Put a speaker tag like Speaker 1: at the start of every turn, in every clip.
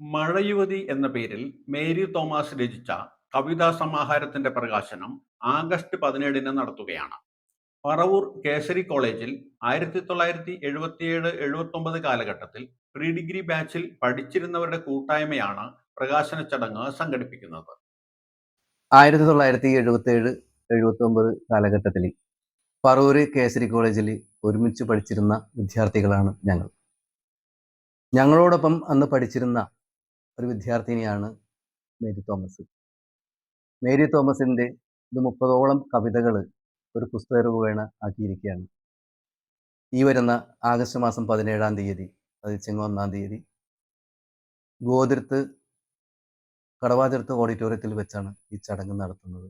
Speaker 1: മഴയുവതി എന്ന പേരിൽ Mary Thomas രചിച്ച കവിതാ സമാഹാരത്തിന്റെ പ്രകാശനം ആഗസ്റ്റ് പതിനേഴിന് നടത്തുകയാണ്. പറവൂർ കേസരി കോളേജിൽ ആയിരത്തി തൊള്ളായിരത്തി എഴുപത്തിയേഴ് എഴുപത്തി ഒമ്പത് കാലഘട്ടത്തിൽ പ്രീ ഡിഗ്രി ബാച്ചിൽ പഠിച്ചിരുന്നവരുടെ കൂട്ടായ്മയാണ് പ്രകാശന ചടങ്ങ് സംഘടിപ്പിക്കുന്നത്.
Speaker 2: ആയിരത്തി തൊള്ളായിരത്തി എഴുപത്തി ഏഴ് എഴുപത്തി ഒമ്പത് കാലഘട്ടത്തിൽ പറവൂര് കേസരി കോളേജിൽ ഒരുമിച്ച് പഠിച്ചിരുന്ന വിദ്യാർത്ഥികളാണ് ഞങ്ങൾ. ഞങ്ങളോടൊപ്പം അന്ന് പഠിച്ചിരുന്ന ഒരു വിദ്യാർത്ഥിനിയാണ് മേരി തോമസ്. മേരി തോമസിന്റെ ഇത് മുപ്പതോളം കവിതകൾ ഒരു പുസ്തക രൂപേണ ആക്കിയിരിക്കുകയാണ് ഈ വരുന്ന ആഗസ്റ്റ് മാസം പതിനേഴാം തീയതി അത് ചെങ്ങ ഒന്നാം തീയതി ഗോതിർത്ത് കടവാതിർത്ത് ഓഡിറ്റോറിയത്തിൽ വെച്ചാണ് ഈ ചടങ്ങ് നടത്തുന്നത്.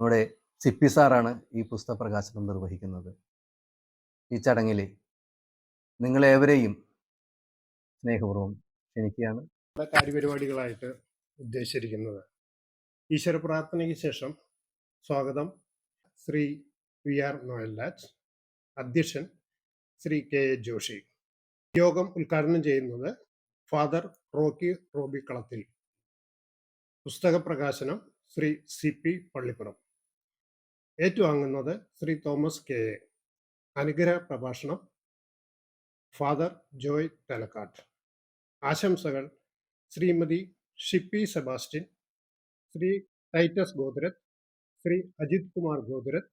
Speaker 2: നമ്മുടെ സിപ്പി സാറാണ് ഈ പുസ്തക പ്രകാശനം നിർവഹിക്കുന്നത്. ഈ ചടങ്ങിൽ നിങ്ങളേവരെയും സ്നേഹപൂർവം ക്ഷണിക്കുകയാണ്
Speaker 3: കാര്യപരിപാടികളായിട്ട് ഉദ്ദേശിച്ചിരിക്കുന്നത്. ഈശ്വര പ്രാർത്ഥനയ്ക്ക് ശേഷം സ്വാഗതം ശ്രീ വി ആർ നോയൽരാജ് അധ്യക്ഷൻ ശ്രീ കെ എ ജോഷി. യോഗം ഉദ്ഘാടനം ചെയ്യുന്നത് ഫാദർ റോക്കി റോബി കളത്തിൽ പുസ്തക പ്രകാശനം ശ്രീ സി പി പള്ളിപ്പുറം. ഏറ്റുവാങ്ങുന്നത് ശ്രീ തോമസ് കെ എ. അനുഗ്രഹ പ്രഭാഷണം ഫാദർ ജോയ് തലക്കാട്ട്. ആശംസകൾ. Shrimati Shippy Sebastian Shri Titus Godarath Shri Ajith Kumar Godarath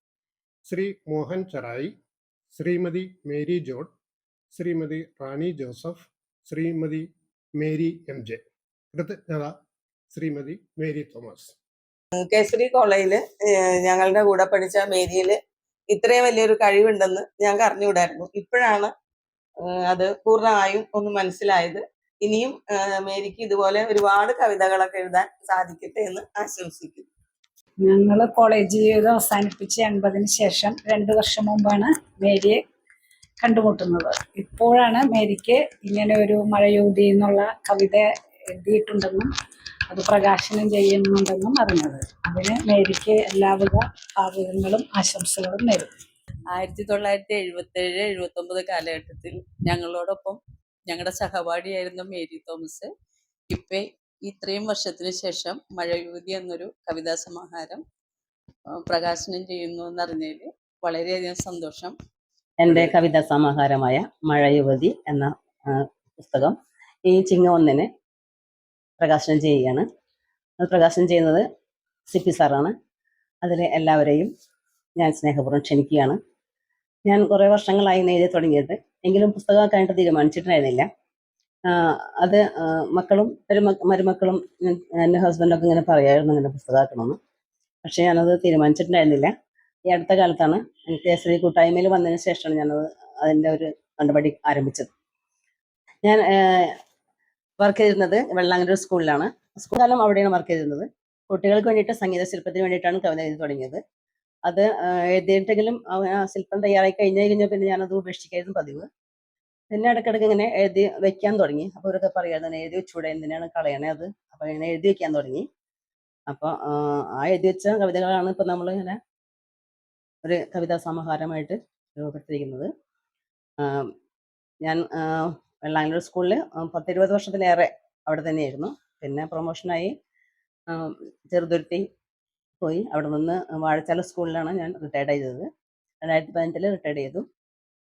Speaker 3: Shri Mohan Charayi Shrimati Mary John Shrimati Rani Joseph Shrimati Mary M J. കൃതജ്ഞത Shrimati Mary Thomas.
Speaker 4: Kesari കോളേജിൽ ഞങ്ങളുടെ കൂടെ പഠിച്ച മേരിയിൽ ഇത്രയും വലിയൊരു കഴിവുണ്ടെന്ന് ഞങ്ങൾക്ക് അറിഞ്ഞുകൂടായിരുന്നു. ഇപ്പോഴാണ് അത് പൂർണമായും ഒന്ന് മനസ്സിലായത്. ഇനിയും മേരിക്ക് ഇതുപോലെ ഒരുപാട് കവിതകളൊക്കെ എഴുതാൻ സാധിക്കട്ടെ എന്ന് ആശംസിക്കുന്നു.
Speaker 5: ഞങ്ങൾ കോളേജ് ജീവിതം അവസാനിപ്പിച്ച് എൺപതിന് ശേഷം രണ്ടു വർഷം മുമ്പാണ് മേരിയെ കണ്ടുമുട്ടുന്നത്. ഇപ്പോഴാണ് മേരിക്ക് ഇങ്ങനെ ഒരു മഴയൂതി എന്നുള്ള കവിത എഴുതിയിട്ടുണ്ടെന്നും അത് പ്രകാശനം ചെയ്യുന്നുണ്ടെന്നും അറിഞ്ഞത്. അതിന് മേരിക്ക് എല്ലാവിധ ഭാവുകങ്ങളും ആശംസകളും നേരുന്നു.
Speaker 6: ആയിരത്തി തൊള്ളായിരത്തി എഴുപത്തേഴ് എഴുപത്തി ഒമ്പത് കാലഘട്ടത്തിൽ ഞങ്ങളോടൊപ്പം ഞങ്ങളുടെ സഹപാഠിയായിരുന്നു മേരി തോമസ്. ഇപ്പേ ഇത്രയും വർഷത്തിന് ശേഷം മഴയൂതി എന്നൊരു കവിതാ സമാഹാരം പ്രകാശനം ചെയ്യുന്നു എന്നറിഞ്ഞതിൽ വളരെയധികം സന്തോഷം.
Speaker 7: എന്റെ കവിതാ സമാഹാരമായ മഴയുവതി എന്ന പുസ്തകം ഈ ചിങ്ങ ഒന്നിന് പ്രകാശനം ചെയ്യുകയാണ്. അത് പ്രകാശനം ചെയ്യുന്നത് സി പി സാറാണ്. അതിലെ എല്ലാവരെയും ഞാൻ സ്നേഹപൂർവം ക്ഷണിക്കുകയാണ്. ഞാൻ കുറേ വർഷങ്ങളായി നേരെ തുടങ്ങിയത്. എങ്കിലും പുസ്തകമാക്കാനായിട്ട് തീരുമാനിച്ചിട്ടുണ്ടായിരുന്നില്ല. അത് മക്കളും മരുമക്കളും എന്റെ ഹസ്ബൻഡൊക്കെ ഇങ്ങനെ പറയായിരുന്നു ഇങ്ങനെ പുസ്തകമാക്കണമെന്ന്. പക്ഷേ ഞാനത് തീരുമാനിച്ചിട്ടുണ്ടായിരുന്നില്ല. ഈ അടുത്ത കാലത്താണ് എനിക്ക് എസ് ഡി കൂട്ടായ്മയിൽ വന്നതിന് ശേഷമാണ് ഞാനത് അതിന്റെ ഒരു നടപടി ആരംഭിച്ചത്. ഞാൻ വർക്ക് ചെയ്തിരുന്നത് വെള്ളാങ്കര സ്കൂളിലാണ് സ്കൂൾ കാലം അവിടെയാണ് വർക്ക് ചെയ്തിരുന്നത്. കുട്ടികൾക്ക് വേണ്ടിയിട്ട് സംഗീത ശില്പത്തിന് വേണ്ടിയിട്ടാണ് കവിത എഴുതി തുടങ്ങിയത്. അത് എഴുതിയിട്ടെങ്കിലും ആ ശില്പം തയ്യാറായി കഴിഞ്ഞു കഴിഞ്ഞാൽ പിന്നെ ഞാനത് ഉപേക്ഷിക്കായിരുന്നു പതിവ്. പിന്നെ ഇടയ്ക്കിടയ്ക്ക് ഇങ്ങനെ എഴുതി വെക്കാൻ തുടങ്ങി. അപ്പോൾ അവരൊക്കെ പറയുന്നത് എഴുതി വെച്ചൂടെ എന്തിനാണ് കളയണേ അത്? അപ്പോൾ ഇങ്ങനെ എഴുതി വെക്കാൻ തുടങ്ങി. അപ്പോൾ ആ എഴുതി വെച്ച കവിതകളാണ് ഇപ്പം നമ്മൾ ഇങ്ങനെ ഒരു കവിതാ സമാഹാരമായിട്ട് രൂപപ്പെട്ടിരിക്കുന്നത് ഞാൻ ആ, വെള്ളാങ്കല്ലൂർ സ്കൂളിൽ പത്തിരുപത് വർഷത്തിലേറെ അവിടെ തന്നെയായിരുന്നു. പിന്നെ പ്രൊമോഷനായി ചെറുതുരുത്തി പോയി. അവിടെ നിന്ന് വാഴച്ചാല സ്കൂളിലാണ് ഞാൻ റിട്ടയർഡ് ചെയ്തത് രണ്ടായിരത്തി പതിനെട്ടിൽ റിട്ടയർഡ് ചെയ്തു.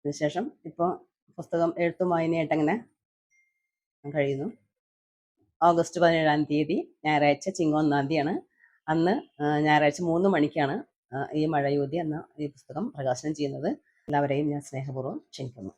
Speaker 7: അതിനുശേഷം ഇപ്പോൾ പുസ്തകം എഴുത്തും വായനയായിട്ട് അങ്ങനെ കഴിയുന്നു. ഓഗസ്റ്റ് പതിനേഴാം തീയതി ഞായറാഴ്ച ചിങ്ങ ഒന്നാം തീയതിയാണ്. അന്ന് ഞായറാഴ്ച മൂന്ന് മണിക്കാണ് ഈ മഴയൂതി എന്ന ഈ പുസ്തകം പ്രകാശനം ചെയ്യുന്നത്. എല്ലാവരെയും ഞാൻ സ്നേഹപൂർവം ക്ഷണിക്കുന്നു.